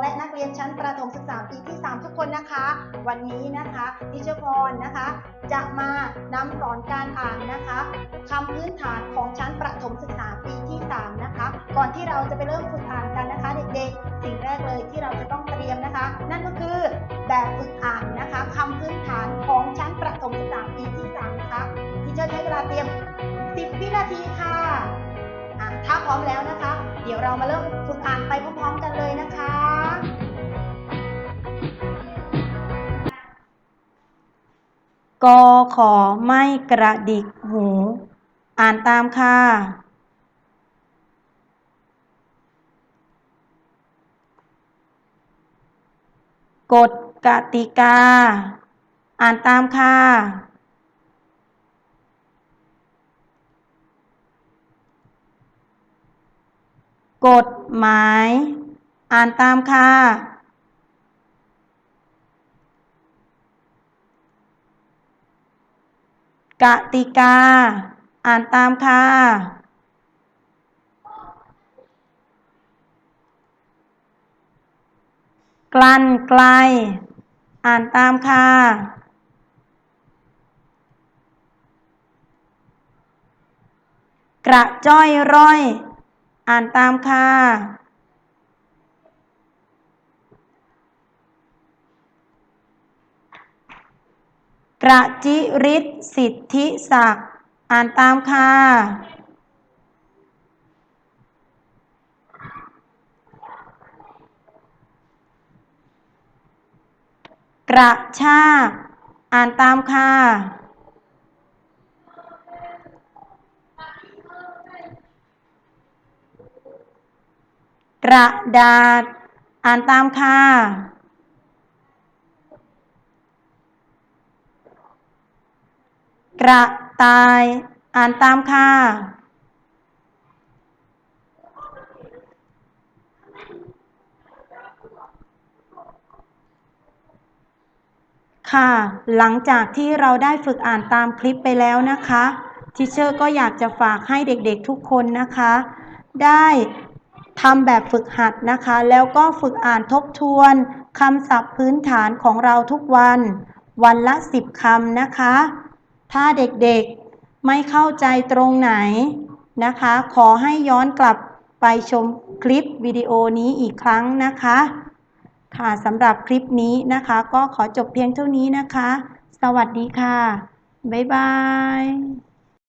และนักเรียนชั้นประถมศึกษาปีที่ 3 ทุกคนนะคะ วันนี้นะคะทิเชอร์พรนะคะ จะมานำสอนการอ่านนะคะคำพื้นฐานของชั้นประถมศึกษาปีที่ 3 นะคะ ก่อนที่เราจะไปเริ่มฝึกอ่านกันนะคะเด็กๆ สิ่งแรกเลยที่เราจะต้องเตรียมนะคะ นั่นก็คือแบบฝึกอ่านนะคะคำพื้นฐานของชั้นประถมศึกษาปีที่ 3 นะคะทิเชอร์ใช้เวลาเตรียม 10 วินาทีค่ะถ้าพร้อมแล้วนะคะ เดี๋ยวเรามาเริ่มฝึกอ่านไปพร้อมๆกันเลยนะคะ กอขอไม่กระดิกหู อ่านตามค่ะ กฎกติกา อ่านตามค่ะ กฎหมาย อ่านตามค่ะ กติกา อ่านตามค่ะ กลั่นไกล อ่านตามค่ะ กระจ้อยร่อย อ่านตามค่ะ กระจิริศสิทธิศักดิ์อ่านตามค่ะกระชากอ่านตามค่ะกระดาษ อ่านตามค่ะ ระต่าย อ่านตามค่ะ ค่ะ หลังจากที่เราได้ฝึกอ่านตามคลิปไปแล้วนะคะทิเชอร์ก็อยากจะฝากให้เด็กๆทุกคนนะคะ ได้ทำแบบฝึกหัดนะคะ แล้วก็ฝึกอ่านทบทวนคำศัพท์พื้นฐานของเราทุกวัน วันละ 10คำนะคะ ถ้าเด็กๆไม่เข้าใจตรงไหนนะคะ ขอให้ย้อนกลับไปชมคลิปวิดีโอนี้อีกครั้งนะคะ ค่ะสำหรับคลิปนี้นะคะ ก็ขอจบเพียงเท่านี้นะคะ สวัสดีค่ะ บ๊ายบาย